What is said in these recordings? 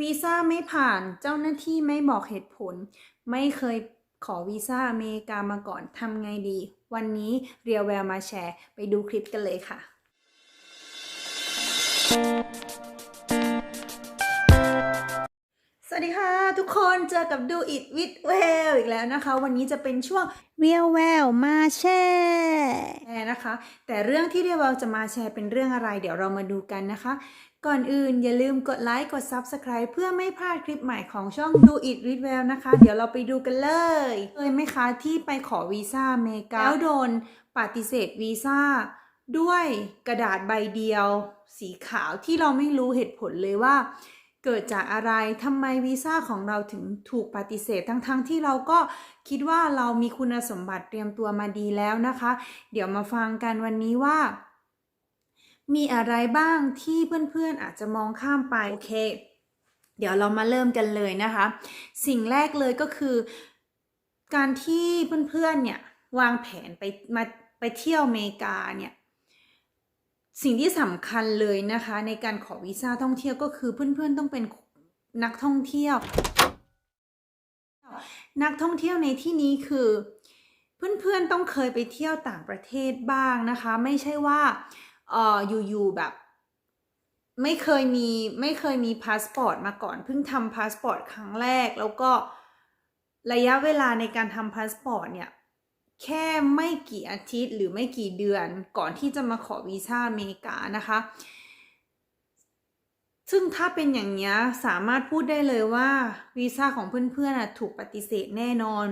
วีซ่าไม่ผ่านเจ้าหน้าที่ไม่บอกเหตุผล ไม่เคยขอวีซ่าอเมริกามาก่อนทำไงดี วันนี้เรียวแววมาแชร์ ไปดูคลิปกันเลยค่ะ สวัสดีค่ะ ทุกคนเจอกับดูอิ t วิดเวลอีกแล้วนะคะ วันนี้จะเป็นช่วงเรียวแววมาแชร์นะคะ แต่เรื่องที่เรียวแววจะมาแชร์เป็นเรื่องอะไร เดี๋ยวเรามาดูกันนะคะ ก่อนอื่นอย่าลืมกดไลค์กด Subscribe เพื่อไม่พลาดคลิปใหม่ของช่องดูอิ t วิดเวลนะคะ เดี๋ยวเราไปดูกันเลยเคยไหมคะที่ไปขอวีซ่าอเมริกาแล้วโดนปฏิเสธวีซ่าด้วยกระดาษใบเดียว สีขาวที่เราไม่รู้เหตุผลเลยว่า เกิดจากอะไรทำไมวีซ่าของเราถึงถูกปฏิเสธ ทั้งๆทที่เราก็คิดว่าเรามีคุณสมบัติเตรียมตัวมาดีแล้วนะคะ เดี๋ยวมาฟังกันวันนี้ว่า มีอะไรบ้างที่เพื่อนๆอาจจะมองข้ามไปโอเค เดี๋ยวเรามาเริ่มกันเลยนะคะ สิ่งแรกเลยก็คือ การที่เพื่อนๆเนี่ยวางแผนไปมาไปเที่ยวอเมริกาเนี่ย สิ่งที่สำคัญเลยนะคะ ในการขอวีซ่าท่องเที่ยวก็คือเพื่อนๆต้องเป็นนักท่องเที่ยว นักท่องเที่ยวในที่นี้คือ เพื่อนๆต้องเคยไปเที่ยวต่างประเทศบ้างนะคะ ไม่ใช่ว่าเอออยู่ๆแบบ ไม่เคยมีไม่เคยมีพาสปอร์ตมาก่อนเพิ่งทำพาสปอร์ตครั้งแรก แล้วก็ระยะเวลาในการทำพาสปอร์ตเนี่ย แค่ไม่กี่อาทิตย์หรือไม่กี่เดือนก่อนที่จะมาขอวีซ่าอเมริกานะคะ ซึ่งถ้าเป็นอย่างนี้สามารถพูดได้เลยว่าวีซ่าของเพื่อนๆถูกปฏิเสธแน่นอน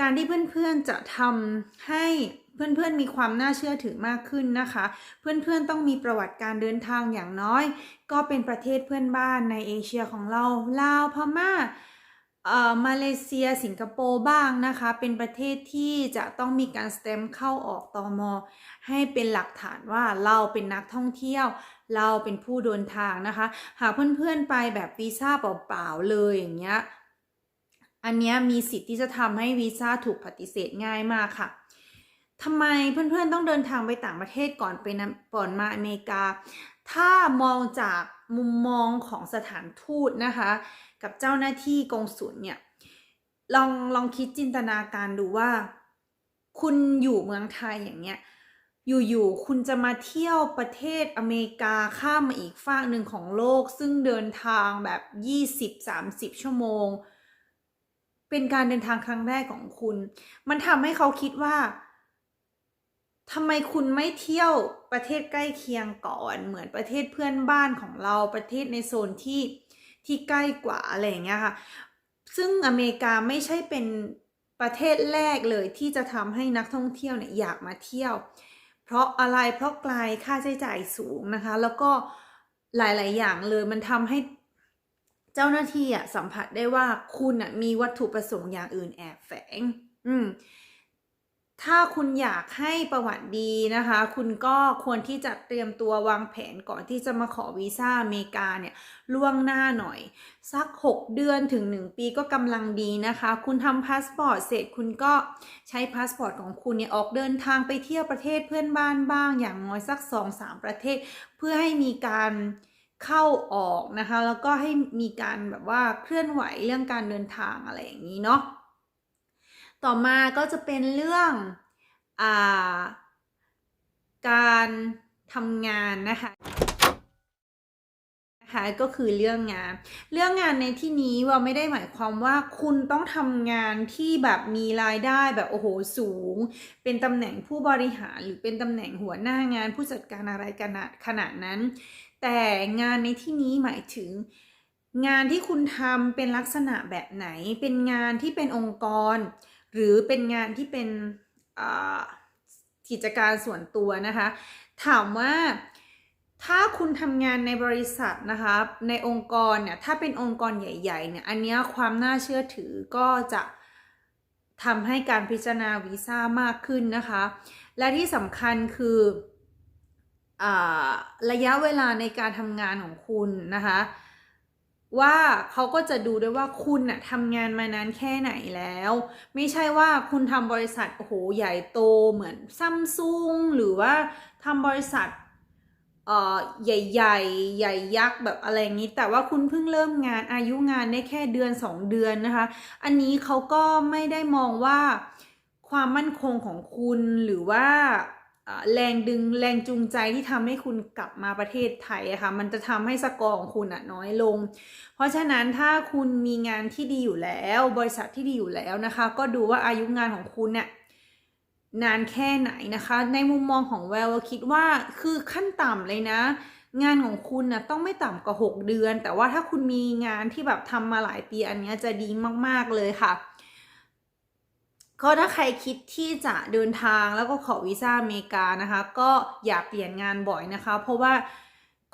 การที่เพื่อนๆจะทำให้เพื่อนๆ มีความน่าเชื่อถือมากขึ้นนะคะ เพื่อนๆ ต้องมีประวัติการเดินทางอย่างน้อย ก็เป็นประเทศเพื่อนบ้านในเอเชียของเรา ลาว พม่าเอ่อ มาเลเซียสิงคโปร์บ้างนะคะ เป็นประเทศที่จะต้องมีการสเตมเข้าออกตอมอให้เป็นหลักฐานว่าเราเป็นนักท่องเที่ยว เราเป็นผู้เดินทางนะคะ หากเพื่อนๆไปแบบวีซ่าเปล่าๆเลยอย่างเงี้ยอันนี้มีสิทธิ์ที่จะทำให้วีซ่าถูกปฏิเสธง่ายมากค่ะทำไมเพื่อนๆต้องเดินทางไปต่างประเทศก่อนไปนะก่อนมาอเมริกา ถ้ามองจาก มุมมองของสถานทูตนะคะ กับเจ้าหน้าที่กงสุลเนี่ยลองลองคิดจินตนาการดูว่า คุณอยู่เมืองไทยอย่างเงี้ยอยู่ๆคุณจะมาเที่ยวประเทศอเมริกาข้ามมาอีกฝากหนึ่งของโลก ซึ่งเดินทางแบบ 20-30 ชั่วโมง เป็นการเดินทางครั้งแรกของคุณ มันทำให้เขาคิดว่า ทำไมคุณไม่เที่ยวประเทศใกล้เคียงก่อน เหมือนประเทศเพื่อนบ้านของเราประเทศในโซนที่ที่ใกล้กว่าอะไรอย่างเงี้ยค่ะ ซึ่งอเมริกาไม่ใช่เป็นประเทศแรกเลยที่จะทำให้นักท่องเที่ยวเนี่ยอยากมาเที่ยว เพราะอะไรเพราะไกลค่าใช้จ่ายสูงนะคะ แล้วก็หลาย ๆ อย่างเลยมันทำให้เจ้าหน้าที่อะสัมผัสได้ว่าคุณอะมีวัตถุประสงค์อย่างอื่นแอบแฝง อืม ถ้าคุณอยากให้ประวัติดีนะคะ คุณก็ควรที่จะเตรียมตัววางแผนก่อนที่จะมาขอวีซ่าอเมริกาเนี่ยล่วงหน้าหน่อย สัก 6 เดือนถึง 1 ปีก็กำลังดีนะคะ คุณทำพาสปอร์ตเสร็จคุณก็ใช้พาสปอร์ตของคุณเนี่ยออกเดินทางไปเที่ยวประเทศเพื่อนบ้านบ้าง อย่างน้อยสัก 2-3 ประเทศ เพื่อให้มีการเข้าออกนะคะ แล้วก็ให้มีการแบบว่าเคลื่อนไหวเรื่องการเดินทางอะไรอย่างนี้เนาะ ต่อมาก็จะเป็นเรื่องอาการทำงานนะคะนะคะก็คือเรื่องงาน เรื่องงานในที่นี้ว่าไม่ได้หมายความว่าคุณต้องทำงานที่แบบมีรายได้แบบโอ้โหสูง เป็นตำแหน่งผู้บริหารหรือเป็นตำแหน่งหัวหน้างานผู้จัดการอะไรกันนะขนาดนั้น แต่งานในที่นี้หมายถึง งานที่คุณทำเป็นลักษณะแบบไหน เป็นงานที่เป็นองค์กร หรือเป็นงานที่เป็นกิจการส่วนตัวนะคะ ถามว่าถ้าคุณทำงานในบริษัทนะคะในองค์กรเนี่ยถ้าเป็นองค์กรใหญ่ๆเนี่ยอันนี้ความน่าเชื่อถือก็จะทำให้การพิจารณาวีซ่ามากขึ้นนะคะ และที่สำคัญคืออระยะเวลาในการทำงานของคุณนะคะ ว่าเขาก็จะดูด้วยว่าคุณน่ะทำงานมานานแค่ไหนแล้ว ไม่ใช่ว่าคุณทำบริษัทโอ้โหใหญ่โตเหมือนซัมซุงหรือว่าทำบริษัทเอ่อใหญ่ๆ ใหญ่ยักษ์แบบอะไรอย่างนี้ แต่ว่าคุณเพิ่งเริ่มงานอายุงานได้แค่เดือน 2 เดือนนะคะ อันนี้เขาก็ไม่ได้มองว่าความมั่นคงของคุณหรือว่า แรงดึงแรงจูงใจที่ทำให้คุณกลับมาประเทศไทยอะค่ะมันจะทำให้สกอร์ของคุณอะน้อยลง เพราะฉะนั้นถ้าคุณมีงานที่ดีอยู่แล้ว บริษัทที่ดีอยู่แล้วนะคะ ก็ดูว่าอายุงานของคุณเนี่ยนานแค่ไหนนะคะ ในมุมมองของแววคิดว่าคือขั้นต่ำเลยนะ งานของคุณนะต้องไม่ต่ำกว่า 6 เดือน แต่ว่าถ้าคุณมีงานที่แบบทำมาหลายปีอันนี้จะดีมากๆเลยค่ะ ก็ถ้าใครคิดที่จะเดินทางแล้วก็ขอวีซ่าอเมริกานะคะ ก็อย่าเปลี่ยนงานบ่อยนะคะ เพราะว่า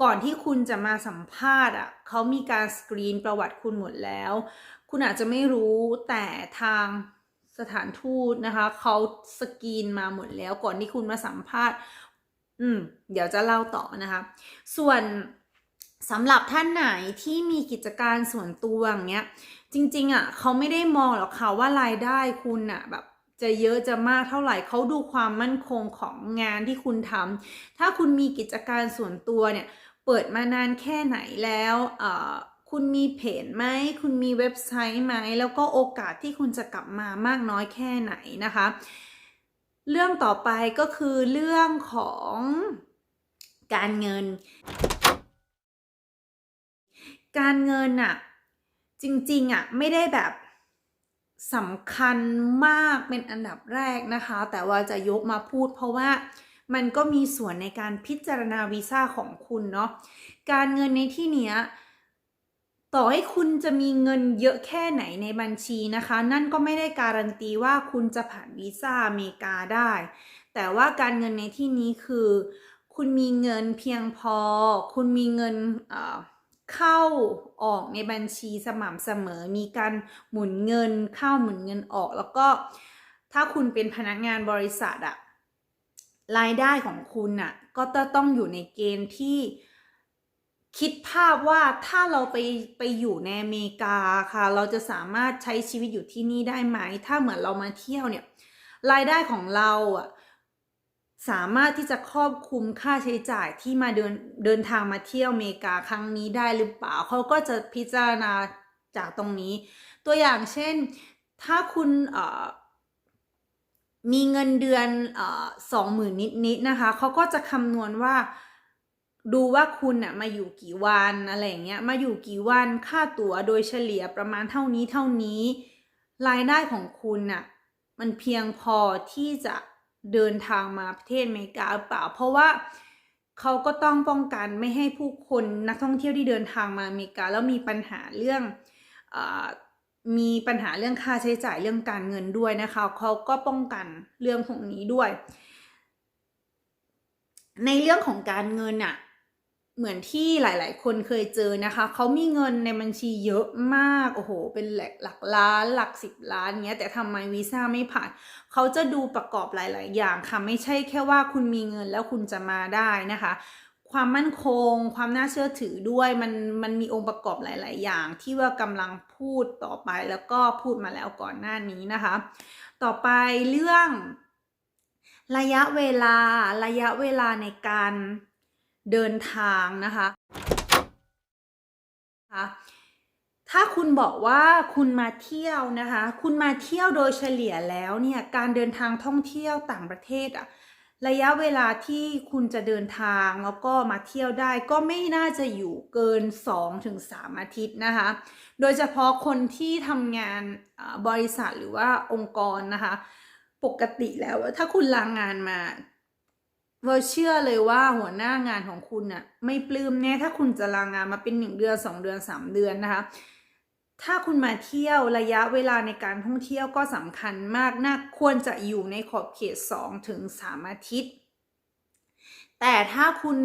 ก่อนที่คุณจะมาสัมภาษณ์อะเขามีการสกรีนประวัติคุณหมดแล้ว คุณอาจจะไม่รู้แต่ทางสถานทูตนะคะเขาสกรีนมาหมดแล้วก่อนที่คุณมาสัมภาษณ์ อืม เดี๋ยวจะเล่าต่อนะคะ ส่วนสำหรับท่านไหนที่มีกิจการส่วนตัวอย่างเงี้ย จริง ๆอะเขาไม่ได้มองหรอกค่ะว่ารายได้คุณอะแบบจะเยอะจะมากเท่าไหร่เขาดูความมั่นคงของงานที่คุณทำถ้าคุณมีกิจการส่วนตัวเนี่ย เปิดมานานแค่ไหนแล้วเอ่อคุณมีเพจไหม คุณมีเว็บไซต์ไหม แล้วก็โอกาสที่คุณจะกลับมามากน้อยแค่ไหนนะคะ เรื่องต่อไปก็คือเรื่องของการเงิน การเงินอะ จริงๆอะไม่ได้แบบสำคัญมากเป็นอันดับแรกนะคะ แต่ว่าจะยกมาพูดเพราะว่ามันก็มีส่วนในการพิจารณาวีซ่าของคุณเนาะการเงินในที่เนี้ยต่อให้คุณจะมีเงินเยอะแค่ไหนในบัญชีนะคะ นั่นก็ไม่ได้การันตีว่าคุณจะผ่านวีซ่าอเมริกาได้ แต่ว่าการเงินในที่นี้คือ คุณมีเงินเพียงพอ คุณมีเงินเอ่อ เข้าออกในบัญชีสม่ำเสมอ มีการหมุนเงินเข้าหมุนเงินออก แล้วก็ถ้าคุณเป็นพนักงานบริษัทอะรายได้ของคุณอะก็จะต้องอยู่ในเกณฑ์ที่คิดภาพว่าถ้าเราไปไปอยู่ในอเมริกาค่ะ เราจะสามารถใช้ชีวิตอยู่ที่นี่ได้ไหม ถ้าเหมือนเรามาเที่ยวเนี่ย รายได้ของเราอะ สามารถที่จะครอบคลุมค่าใช้จ่ายที่มาเดินเดินทางมาเที่ยวอเมริกาครั้งนี้ได้หรือเปล่า เขาก็จะพิจารณาจากตรงนี้ ตัวอย่างเช่น ถ้าคุณมีเงินเดือนสองหมื่นนิดๆนะคะ เขาก็จะคำนวณว่าดูว่าคุณน่ะมาอยู่กี่วันอะไรเงี้ย มาอยู่กี่วันค่าตั๋วโดยเฉลี่ยประมาณเท่านี้เท่านี้ รายได้ของคุณน่ะมันเพียงพอที่จะ เดินทางมาประเทศอเมริกาหรือเปล่า เพราะว่าเขาก็ต้องป้องกันไม่ให้ผู้คนนักท่องเที่ยวที่เดินทางมาอเมริกา แล้วมีปัญหาเรื่องอมีปัญหาเรื่องค่าใช้จ่ายเรื่องการเงินด้วยนะคะเขาก็ป้องกันเรื่องของนี้ด้วย ในเรื่องของการเงินอะ เหมือนที่หลาย ๆ คนเคยเจอนะคะ เขามีเงินในบัญชีเยอะมาก โอ้โห เป็นหลักล,กล้าน หลักสิบล้านเงี้ย แต่ทำไมวีซ่าไม่ผ่าน เขาจะดูประกอบหลาย ๆ อย่างค่ะ ไม่ใช่แค่ว่าคุณมีเงินแล้วคุณจะมาได้นะคะ ความมั่นคง ความน่าเชื่อถือด้วย มัน มันมีองค์ประกอบหลาย ๆ อย่าง ที่ว่ากำลังพูดต่อไป แล้วก็พูดมาแล้วก่อนหน้านี้นะคะ ต่อไปเรื่อง ระยะเวลา ระยะเวลาในการ เดินทางนะคะถ้าคุณบอกว่าคุณมาเที่ยวนะคะ คุณมาเที่ยวโดยเฉลี่ยแล้วเนี่ยการเดินทางท่องเที่ยวต่างประเทศอะระยะเวลาที่คุณจะเดินทางแล้วก็มาเที่ยวได้ก็ไม่น่าจะอยู่เกิน 2-3 อาทิตย์นะคะ โดยเฉพาะคนที่ทำงานบริษัทหรือว่าองค์กรนะคะ ปกติแล้วถ้าคุณลางงานมา เวอร์เชื่อเลยว่าหัวหน้างานของคุณน่ะไม่ปลื้มแน่ถ้าคุณจะลางงานมาเป็นหนึ่งเดือนสองเดือนสามเดือนนะคะ ถ้าคุณมาเที่ยวระยะเวลาในการท่องเที่ยวก็สำคัญมากน่าควรจะอยู่ในขอบเขตสองถึงสามอาทิตย์ แต่ถ้าคุณ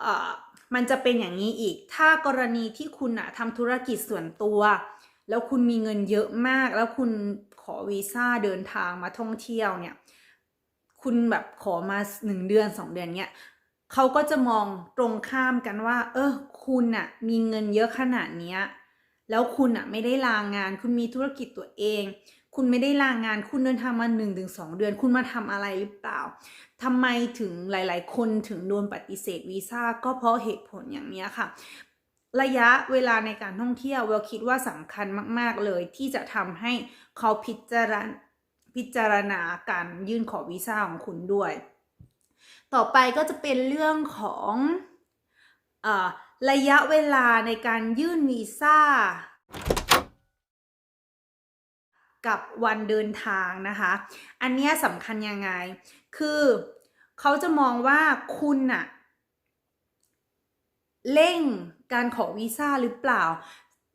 เอ่อมันจะเป็นอย่างนี้อีก ถ้ากรณีที่คุณอะทำธุรกิจส่วนตัว แล้วคุณมีเงินเยอะมาก แล้วคุณขอวีซ่าเดินทางมาท่องเที่ยวเนี่ย คุณแบบขอมาหนึ่งเดือนสองเดือนเนี้ยเขาก็จะมองตรงข้ามกันว่า เออ คุณอะมีเงินเยอะขนาดเนี้ยแล้วคุณอะไม่ได้ลางงาน คุณมีธุรกิจตัวเอง คุณไม่ได้ลางงาน คุณเดินทางมา1นถึงสองเดือน คุณมาทำอะไรหรือเปล่าทำไมถึงหลาย ๆ คนถึงโดนปฏิเสธวีซ่าก็เพราะเหตุผลอย่างนี้ค่ะ ระยะเวลาในการท่องเที่ยวเวลคิดว่าสำคัญมาก ๆ เลยที่จะทำให้เขาพิจารณา พิจารณาการยื่นขอวีซ่าของคุณด้วย ต่อไปก็จะเป็นเรื่องของอระยะเวลาในการยื่นวีซ่า กับวันเดินทางนะคะ อันนี้สำคัญยังไง คือเขาจะมองว่าคุณอะเร่งการขอวีซ่าหรือเปล่า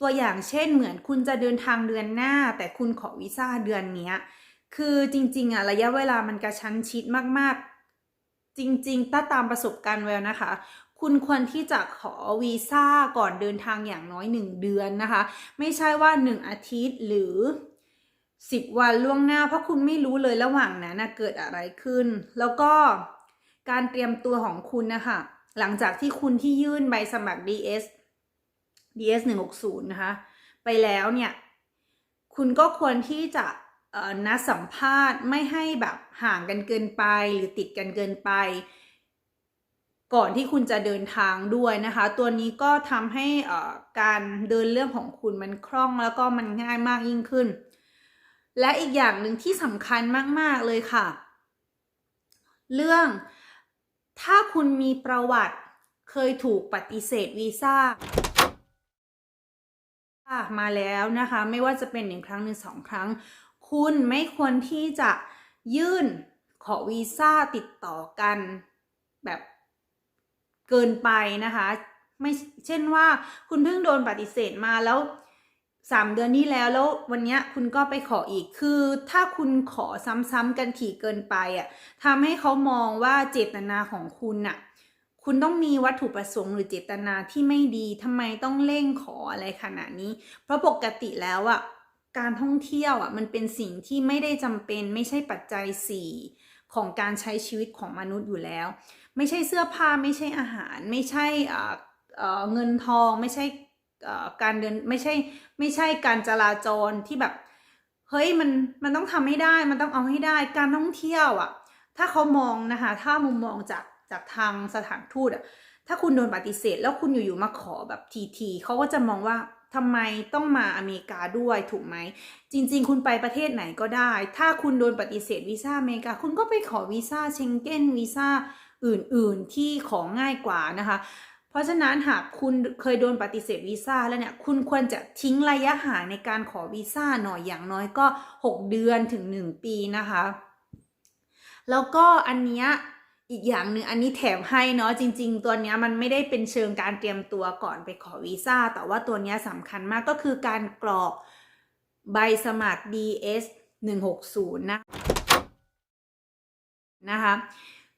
ตัวอย่างเช่นเหมือนคุณจะเดินทางเดือนหน้า แต่คุณขอวีซ่าเดือนนี้ คือจริง ๆอะระยะเวลามันกระชั้นชิดมากๆ จริงๆถ้าตามประสบการณ์แววนะคะ คุณควรที่จะขอวีซ่าก่อนเดินทางอย่างน้อย 1 เดือนนะคะ ไม่ใช่ว่า 1 อาทิตย์หรือ 10 วันล่วงหน้า เพราะคุณไม่รู้เลยระหว่างนั้นนะเกิดอะไรขึ้น แล้วก็การเตรียมตัวของคุณนะคะหลังจากที่คุณที่ยื่นใบสมัคร DS DS 160นะคะ ไปแล้วเนี่ย คุณก็ควรที่จะ นัดสัมภาษณ์ไม่ให้แบบห่างกันเกินไปหรือติดกันเกินไป ก่อนที่คุณจะเดินทางด้วยนะคะ ตัวนี้ก็ทำให้การเดินเรื่องของคุณมันคล่องแล้วก็มันง่ายมากยิ่งขึ้น และอีกอย่างหนึ่งที่สำคัญมาก ๆ เลยค่ะ เรื่องถ้าคุณมีประวัติเคยถูกปฏิเสธวีซ่ามาแล้วนะคะ ไม่ว่าจะเป็นหนึ่งครั้งหนึ่งสองครั้ง คุณไม่ควรที่จะยื่นขอวีซ่าติดต่อกันแบบเกินไปนะคะ ไม่เช่นว่าคุณเพิ่งโดนปฏิเสธมาแล้วสามเดือนนี้แล้วแล้ววันนี้คุณก็ไปขออีกคือถ้าคุณขอซ้ำๆกันถี่เกินไปอะทำให้เขามองว่าเจตนาของคุณน่ะ คุณต้องมีวัตถุประสงค์หรือเจตนาที่ไม่ดีทำไมต้องเร่งขออะไรขนาดนี้ เพราะปกติแล้วอะ การท่องเที่ยวอะมันเป็นสิ่งที่ไม่ได้จำเป็นไม่ใช่ปัจจัยสี่ของการใช้ชีวิตของมนุษย์อยู่แล้ว ไม่ใช่เสื้อผ้าไม่ใช่อาหาร ไม่ใช่เงินทองไม่ใช่การเดินไม่ใช่ไม่ใช่การจราจรที่แบบเฮ้ยมันมันต้องทำให้ได้มันต้องเอาให้ได้การท่องเที่ยวอะถ้าเขามองนะคะถ้ามุมมองจากจากทางสถานทูตอะถ้าคุณโดนปฏิเสธ แล้วคุณอยู่ๆมาขอแบบทีทีเขาก็จะมองว่า ทำไมต้องมาอเมริกาด้วยถูกไหม จริง ๆ คุณไปประเทศไหนก็ได้ ถ้าคุณโดนปฏิเสธวีซ่าอเมริกา คุณก็ไปขอวีซ่าเชงเก้นวีซ่าอื่น ๆ ที่ของง่ายกว่านะคะ เพราะฉะนั้นหากคุณเคยโดนปฏิเสธวีซ่าแล้วเนี่ย คุณควรจะทิ้งระยะห่างในการขอวีซ่าหน่อยอย่างน้อยก็ 6 เดือนถึง 1 ปีนะคะ แล้วก็อันเนี้ย อีกอย่างหนึ่งอันนี้แถมให้เนาะจริง ๆ ตัวนี้มันไม่ได้เป็นเชิงการเตรียมตัวก่อนไปขอวีซ่าแต่ว่าตัวนี้สำคัญมากก็คือการกรอกใบสมัคร DS 160 นะนะคะ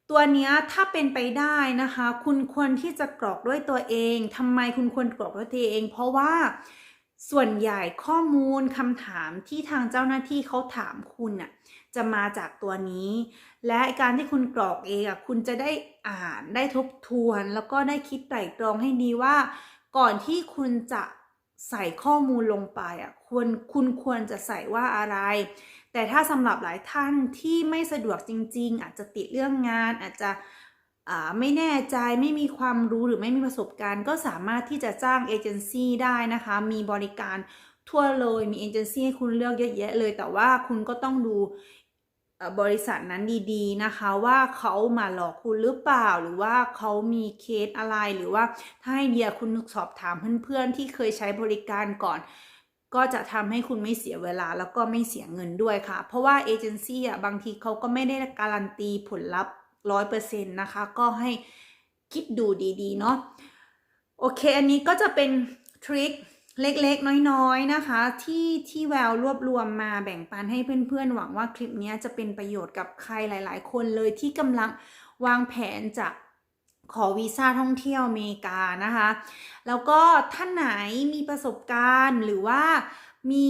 ตัวนี้ถ้าเป็นไปได้นะคะ คุณควรที่จะกรอกด้วยตัวเองทำไมคุณควรกรอกด้วยตัวเอง เพราะว่าส่วนใหญ่ข้อมูลคำถามที่ทางเจ้าหน้าที่เขาถามคุณน่ะ จะมาจากตัวนี้ และการที่คุณกรอกเองอะคุณจะได้อ่านได้ทบทวน แล้วก็ได้คิดไตร่ตรองให้ดีว่า ก่อนที่คุณจะใส่ข้อมูลลงไปอะควรคุณควรจะใส่ว่าอะไร แต่ถ้าสำหรับหลายท่านที่ไม่สะดวกจริง ๆ อาจจะติดเรื่องงาน อาจจะไม่แน่ใจไม่มีความรู้หรือไม่มีประสบการณ์ ก็สามารถที่จะจ้างเอเจนซี่ได้นะคะ มีบริการทั่วเลยมีเอเจนซี่ให้คุณเลือกเยอะแยะเลย แต่ว่าคุณก็ต้องดู บริษัทนั้นดีๆนะคะว่าเขามาหลอกคุณหรือเปล่า หรือว่าเขามีเคสอะไรหรือว่าถ้าให้เดียคุณสอบถามเพื่อนๆที่เคยใช้บริการก่อน ก็จะทำให้คุณไม่เสียเวลาแล้วก็ไม่เสียเงินด้วยค่ะ เพราะว่าเอเจนซี่อะบางทีเขาก็ไม่ได้การันตีผลลัพธ์ร้อยเปอร์เซ็นต์นะคะ ก็ให้คิดดูดีๆ เนาะโอเค อันนี้ก็จะเป็นทริค เล็กๆ น้อยๆ นะคะ ที่ที่แววรวบรวมมาแบ่งปันให้เพื่อนๆ หวังว่าคลิปนี้จะเป็นประโยชน์กับใครหลายๆ คนเลยที่กำลังวางแผนจะขอวีซ่าท่องเที่ยวอเมริกานะคะ แล้วก็ท่านไหนมีประสบการณ์หรือว่ามี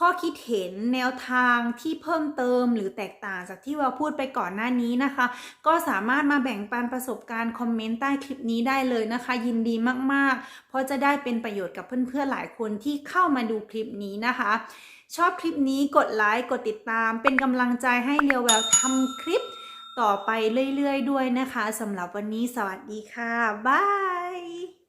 ข้อคิดเห็นแนวทางที่เพิ่มเติมหรือแตกต่างจากที่เราพูดไปก่อนหน้านี้นะคะ ก็สามารถมาแบ่งปันประสบการณ์คอมเมนต์ใต้คลิปนี้ได้เลยนะคะ ยินดีมากๆ เพราะจะได้เป็นประโยชน์กับเพื่อนๆหลายคนที่เข้ามาดูคลิปนี้นะคะ ชอบคลิปนี้กดไลค์กดติดตาม เป็นกำลังใจให้เรียวแววทำคลิปต่อไปเรื่อยๆ ด้วยนะคะสำหรับวันนี้สวัสดีค่ะบาย